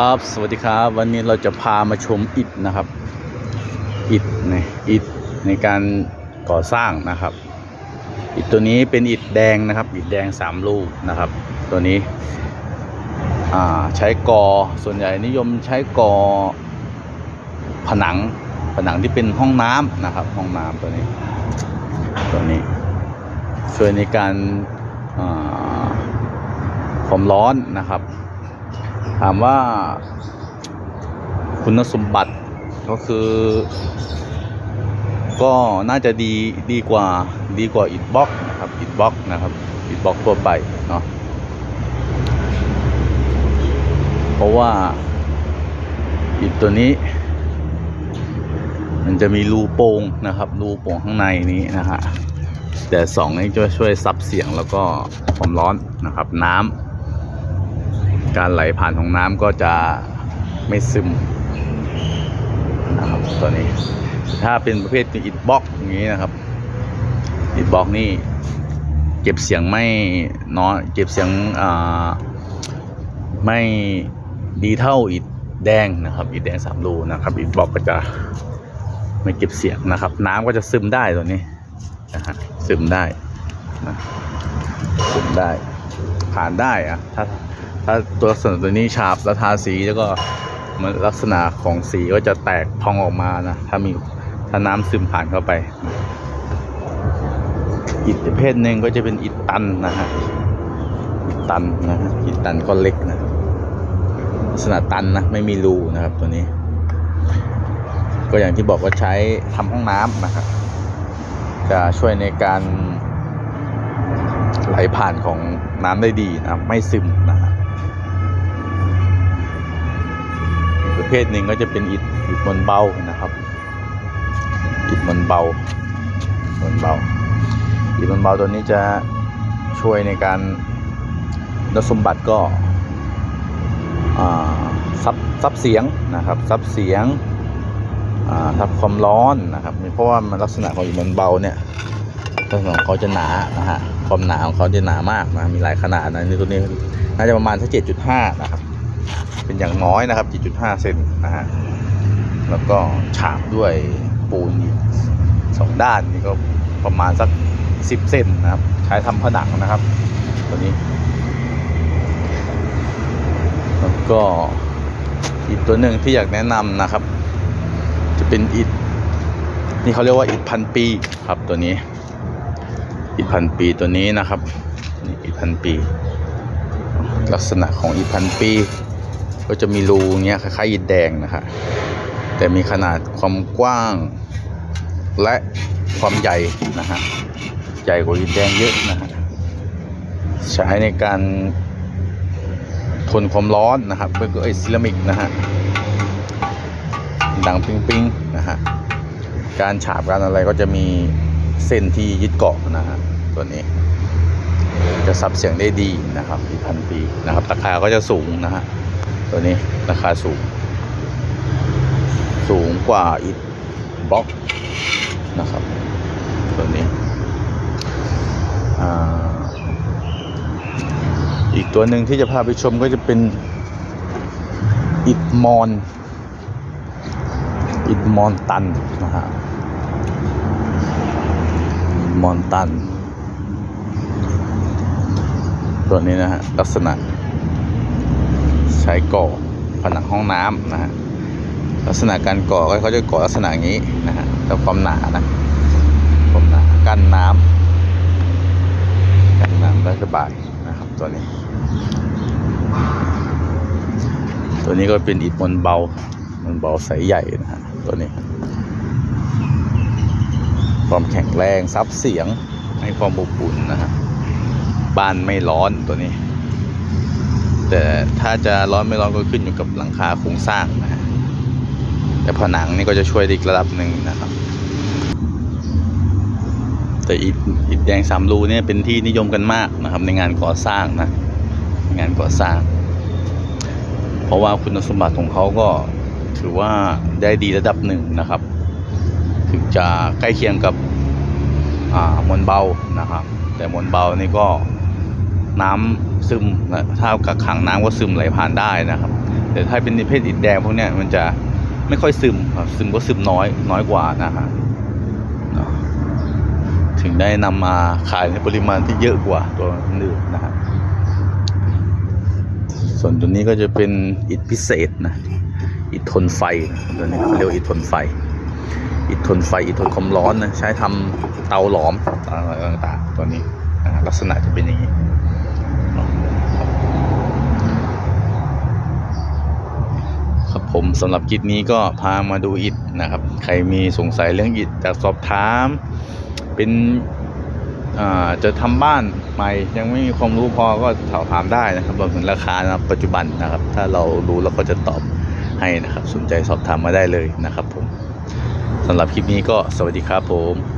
ครับ สวัสดีครับ วันนี้เราจะพามาชมอิฐนะครับ อิฐในอิฐในการก่อสร้างนะครับ อิฐตัวนี้เป็นอิฐแดงนะครับ อิฐแดงสามลูกนะครับ ตัวนี้ใช้กอส่วนใหญ่นิยมใช้กอผนังผนังที่เป็นห้องน้ำนะครับ ห้องน้ำตัวนี้ ตัวนี้ ช่วยในการความร้อนนะครับ ถามว่าคุณสมบัติก็คือ ก็น่าจะดีดีกว่าดีกว่าอิฐบล็อกนะครับอิฐบล็อกนะครับอิฐบล็อกทั่วไปเนาะเพราะว่าอิฐตัวนี้ มันจะมีรูโป่งนะครับรูโป่งข้างในนี้นะฮะแต่สองนี้จะช่วยซับเสียงแล้วก็ความร้อนนะครับน้ำ การไหลผ่านของน้ำก็จะไม่ซึมนะครับตัวนี้ ถ้าเป็นประเภทอิฐบล็อกอย่างนี้นะครับอิฐบล็อกนี่เก็บเสียงไม่น้อยเก็บเสียงไม่ดีเท่าอิฐแดงนะครับอิฐแดงสามรูนะครับอิฐบล็อกก็จะไม่เก็บเสียงนะครับ น้ำก็จะซึมได้ตัวนี้นะฮะซึมได้นะซึมได้ ผ่านได้อะถ้าถ้าตัวลักษณะตัวนี้ฉาบแล้วทาสีแล้วก็มันลักษณะของสีก็จะแตกพองออกมานะถ้ามีถ้าน้ำซึมผ่านเข้าไป อิฐประเภทหนึ่งก็จะเป็นอิฐตันนะฮะอิฐตันนะฮะอิฐตันก็เล็กนะลักษณะตันนะไม่มีรูนะครับตัวนี้ ก็อย่างที่บอกว่าใช้ทำห้องน้ำนะครับจะช่วยในการ ไหลผ่านของน้ำได้ดีนะครับไม่ซึมนะประเภทหนึ่งก็จะเป็นอิฐอิฐมวลเบานะครับ อิฐมวลเบามวลเบาอิฐมวลเบาตัวนี้จะช่วยในการคุณสมบัติก็ซับซับเสียงนะครับซับเสียงซับความร้อนนะครับเพราะว่ามันลักษณะของอิฐมวลเบาเนี่ย ลักษณะของเขาจะหนานะฮะความหนาของเขาจะหนามากนะมีหลายขนาดนะในตัวนี้น่าจะประมาณสักเจ็ดจุดห้านะครับ เป็นอย่างน้อยนะครับเจ็ดจุดห้าเซนนะฮะแล้วก็ฉาบด้วยปูนสองด้านนี่ก็ประมาณสักสิบเซนนะครับ ใช้ทำผนังนะครับ ตัวนี้ แล้วก็อีกตัวหนึ่งที่อยากแนะนำนะครับ จะเป็นอิฐนี่เขาเรียกว่าอิฐพันปีครับตัวนี้ อิฐพันปีตัวนี้นะครับนี่อิฐพันปี ลักษณะของอิฐพันปี ก็จะมีรูเงี้ยคล้ายๆอิฐแดงนะฮะแต่มีขนาดความกว้างและความใหญ่นะฮะใหญ่กว่าอิฐแดงเยอะนะฮะใช้ในการทนความร้อนนะครับเป็นไอซิรามิกนะฮะดังปิ้งๆนะฮะการฉาบการอะไรก็จะมี เส้นที่ยึดเกาะนะฮะตัวนี้ จะซับเสียงได้ดีนะครับอีพันปีนะครับราคาก็จะสูงนะฮะตัวนี้ราคาสูง สูงกว่าอิฐบล็อกนะครับตัวนี้อ่าอีกตัวหนึ่งที่จะพาไปชมก็จะเป็นอิฐมอนอิฐมอนตันนะฮะ มอนตัน ตัวนี้นะฮะ ลักษณะ ใช้ก่อผนังห้องน้ำนะฮะ ลักษณะการก่อก็เขาจะก่อลักษณะนี้นะฮะแล้วความหนานะความหนากันน้ำกันน้ำได้สบายนะครับตัวนี้ ตัวนี้ก็เป็นอิฐมวลเบามวลเบาใสใหญ่นะฮะตัวนี้ ความแข็งแรงซับเสียงให้ความอบอุ่นนะฮะบ้านไม่ร้อนตัวนี้ แต่ถ้าจะร้อนไม่ร้อนก็ขึ้นอยู่กับหลังคาโครงสร้างนะฮะแต่ผนังนี่ก็จะช่วยด้อีกระดับหนึ่งนะครับ แต่อิฐอิฐแดงสามรูเนี่ยเป็นที่นิยมกันมากนะครับ ในงานก่อสร้างนะงานก่อสร้าง เพราะว่าคุณสมบัติของเขาก็ถือว่าได้ดีระดับหนึ่งนะครับ ถึงจะใกล้เคียงกับมวลเบานะครับ แต่มวลเบานี่ก็น้ำซึมถ้ากักขังน้ำก็ซึมไหลผ่านได้นะครับ แต่ถ้าเป็นประเภทอิฐแดงพวกนี้มันจะไม่ค่อยซึมครับซึมก็ซึมน้อยน้อยกว่านะฮะถึงได้นำมาขายในปริมาณที่เยอะกว่าตัวอื่นนะฮะส่วนตัวนี้ก็จะเป็นอิฐพิเศษนะอิฐทนไฟนะตัวนี้เรียกอิฐทนไฟ อิฐทนไฟอิฐทนความร้อนนะใช้ทำเตาหลอมต่างๆตัวนี้ลักษณะจะเป็นอย่างนี้ครับผมสำหรับคลิปนี้ก็พามาดูอิฐนะครับ ใครมีสงสัยเรื่องอิฐจะสอบถาม เป็นจะทำบ้านใหม่ยังไม่มีความรู้พอก็สอบถามได้นะครับรวมถึงราคานะปัจจุบันนะครับ ถ้าเรารู้เราก็จะตอบให้นะครับ สนใจสอบถามมาได้เลยนะครับผม สำหรับคลิปนี้ก็สวัสดีครับผม